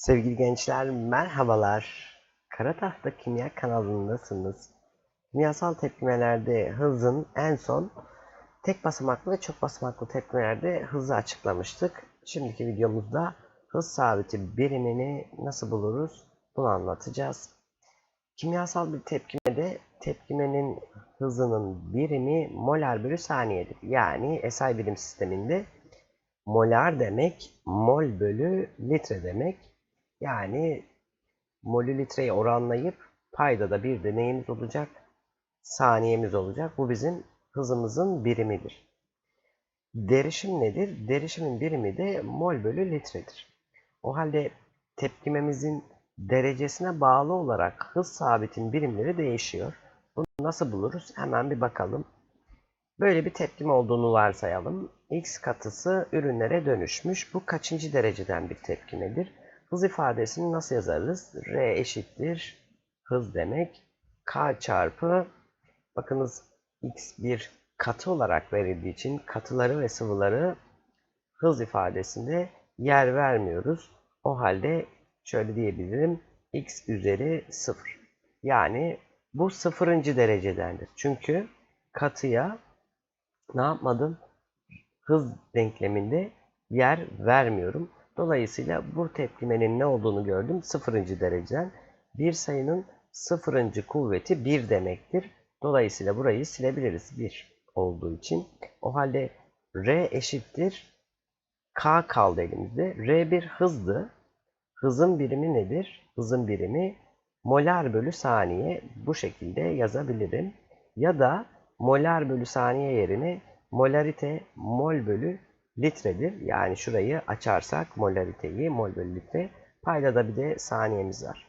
Sevgili gençler merhabalar. Kara Tahta Kimya kanalındasınız. Kimyasal tepkimelerde hızın en son tek basamaklı ve çok basamaklı tepkimelerde hızı açıklamıştık. Şimdiki videomuzda hız sabiti birimini nasıl buluruz bunu anlatacağız. Kimyasal bir tepkimede tepkimenin hızının birimi molar bölü saniyedir. Yani SI birim sisteminde molar demek mol bölü litre demek. Yani molü litreye oranlayıp payda da bir de neyimiz olacak? Saniyemiz olacak. Bu bizim hızımızın birimidir. Derişim nedir? Derişimin birimi de mol bölü litredir. O halde tepkimemizin derecesine bağlı olarak hız sabitin birimleri değişiyor. Bunu nasıl buluruz? Hemen bir bakalım. Böyle bir tepkime olduğunu varsayalım. X katısı ürünlere dönüşmüş. Bu kaçıncı dereceden bir tepkimedir? Hız ifadesini nasıl yazarız? R eşittir hız demek. K çarpı bakınız X bir katı olarak verildiği için katıları ve sıvıları hız ifadesinde yer vermiyoruz. O halde şöyle diyebilirim. X üzeri 0. Yani bu sıfırıncı derecedendir. Çünkü katıya ne yapmadım? Hız denkleminde yer vermiyorum. Dolayısıyla bu tepkimenin ne olduğunu gördüm. Sıfırıncı dereceden. Bir sayının sıfırıncı kuvveti 1 demektir. Dolayısıyla burayı silebiliriz 1 olduğu için. O halde R eşittir. K kaldı elimizde. R bir hızdı. Hızın birimi nedir? Hızın birimi molar bölü saniye bu şekilde yazabilirim. Ya da molar bölü saniye yerine molarite mol bölü litredir. Yani şurayı açarsak molariteyi mol bölü litre. Payda da bir de saniyemiz var.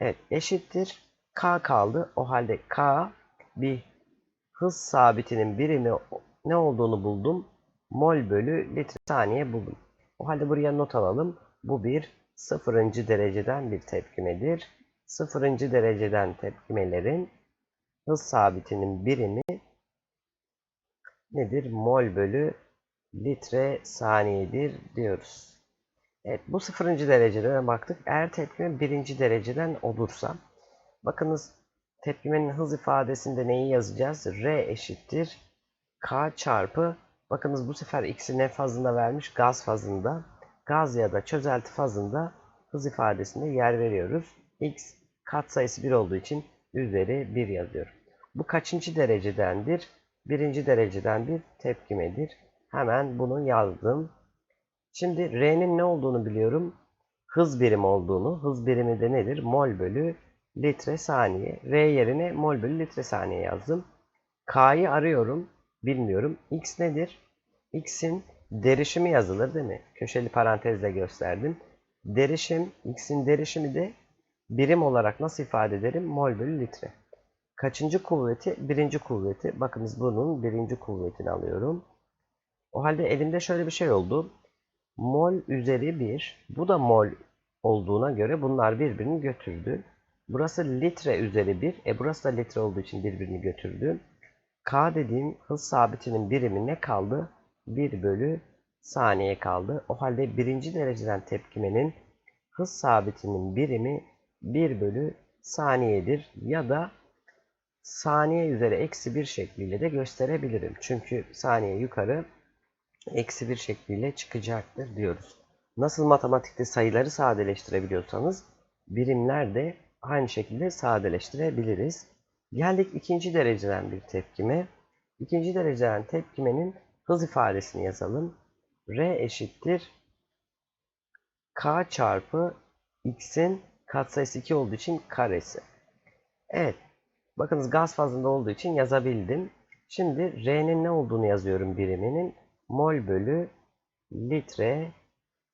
Evet eşittir. K kaldı. O halde K bir hız sabitinin birimi ne olduğunu buldum. Mol bölü litre saniye buldum. O halde buraya not alalım. Bu bir sıfırıncı dereceden bir tepkimedir. Sıfırıncı dereceden tepkimelerin hız sabitinin birimi nedir? Mol bölü litre saniyedir diyoruz. Evet bu sıfırıncı dereceden baktık. Eğer tepkime birinci dereceden olursa bakınız tepkimenin hız ifadesinde neyi yazacağız? R eşittir K çarpı bakınız bu sefer x'i ne fazında vermiş? Gaz fazında. Gaz ya da çözelti fazında hız ifadesinde yer veriyoruz. x katsayısı 1 olduğu için üzeri 1 yazıyorum. Bu kaçıncı derecedendir? Birinci dereceden bir tepkimedir. Hemen bunu yazdım. Şimdi R'nin ne olduğunu biliyorum. Hız birimi olduğunu. Hız birimi de nedir? Mol bölü litre saniye. R yerine mol bölü litre saniye yazdım. K'yı arıyorum. Bilmiyorum. X nedir? X'in derişimi yazılır değil mi? Köşeli parantezle gösterdim. Derişim, X'in derişimi de birim olarak nasıl ifade ederim? Mol bölü litre. Kaçıncı kuvveti? Birinci kuvveti. Bakınız bunun birinci kuvvetini alıyorum. O halde elimde şöyle bir şey oldu. Mol üzeri 1. Bu da mol olduğuna göre bunlar birbirini götürdü. Burası litre üzeri 1. E burası da litre olduğu için birbirini götürdü. K dediğim hız sabitinin birimi ne kaldı? 1 bölü saniye kaldı. O halde birinci dereceden tepkimenin hız sabitinin birimi 1 bölü saniyedir. Ya da saniye üzeri eksi 1 şekliyle de gösterebilirim. Çünkü saniye yukarı eksi 1 şekliyle çıkacaktır diyoruz. Nasıl matematikte sayıları sadeleştirebiliyorsanız birimler de aynı şekilde sadeleştirebiliriz. Geldik ikinci dereceden bir tepkime. İkinci dereceden tepkimenin hız ifadesini yazalım. R eşittir K çarpı X'in katsayısı 2 olduğu için karesi. Evet. Bakınız gaz fazında olduğu için yazabildim. Şimdi R'nin ne olduğunu yazıyorum biriminin. Mol bölü litre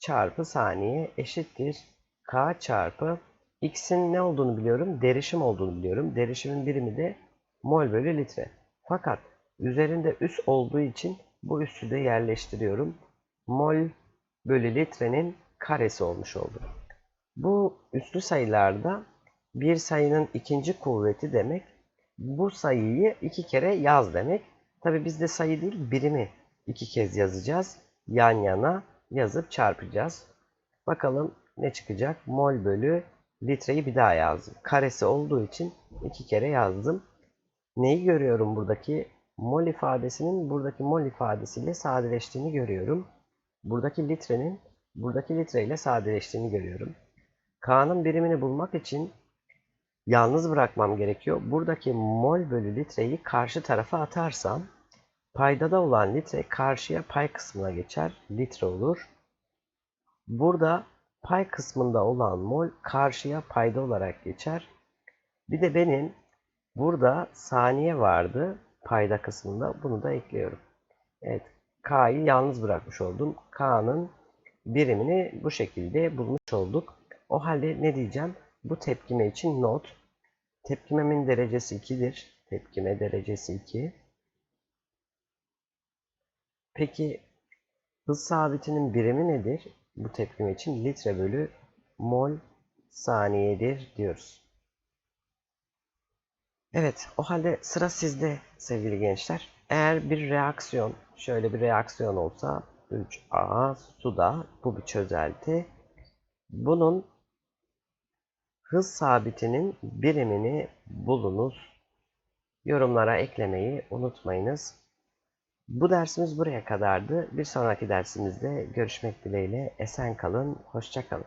çarpı saniye eşittir. K çarpı X'in ne olduğunu biliyorum. Derişim olduğunu biliyorum. Derişimin birimi de mol bölü litre. Fakat üzerinde üs olduğu için bu üssü de yerleştiriyorum. Mol bölü litrenin karesi olmuş oldu. Bu üslü sayılarda bir sayının ikinci kuvveti demek. Bu sayıyı iki kere yaz demek. Tabi bizde sayı değil birimi iki kez yazacağız. Yan yana yazıp çarpacağız. Bakalım ne çıkacak? Mol bölü litreyi bir daha yazdım. Karesi olduğu için iki kere yazdım. Neyi görüyorum buradaki? Mol ifadesinin buradaki mol ifadesiyle sadeleştiğini görüyorum. Buradaki litrenin buradaki litre ile sadeleştiğini görüyorum. K'nın birimini bulmak için yalnız bırakmam gerekiyor. Buradaki mol bölü litreyi karşı tarafa atarsam paydada olan litre karşıya pay kısmına geçer. Litre olur. Burada pay kısmında olan mol karşıya payda olarak geçer. Bir de benim burada saniye vardı payda kısmında. Bunu da ekliyorum. Evet. K'yı yalnız bırakmış oldum. K'nın birimini bu şekilde bulmuş olduk. O halde ne diyeceğim? Bu tepkime için not. Tepkimemin derecesi 2'dir. Tepkime derecesi 2. Peki hız sabitinin birimi nedir? Bu tepkime için litre bölü mol saniyedir diyoruz. Evet, o halde sıra sizde sevgili gençler. Eğer bir reaksiyon, şöyle bir reaksiyon olsa 3A suda, bu bir çözelti. Bunun hız sabitinin birimini bulunuz. Yorumlara eklemeyi unutmayınız. Bu dersimiz buraya kadardı. Bir sonraki dersimizde görüşmek dileğiyle. Esen kalın, hoşça kalın.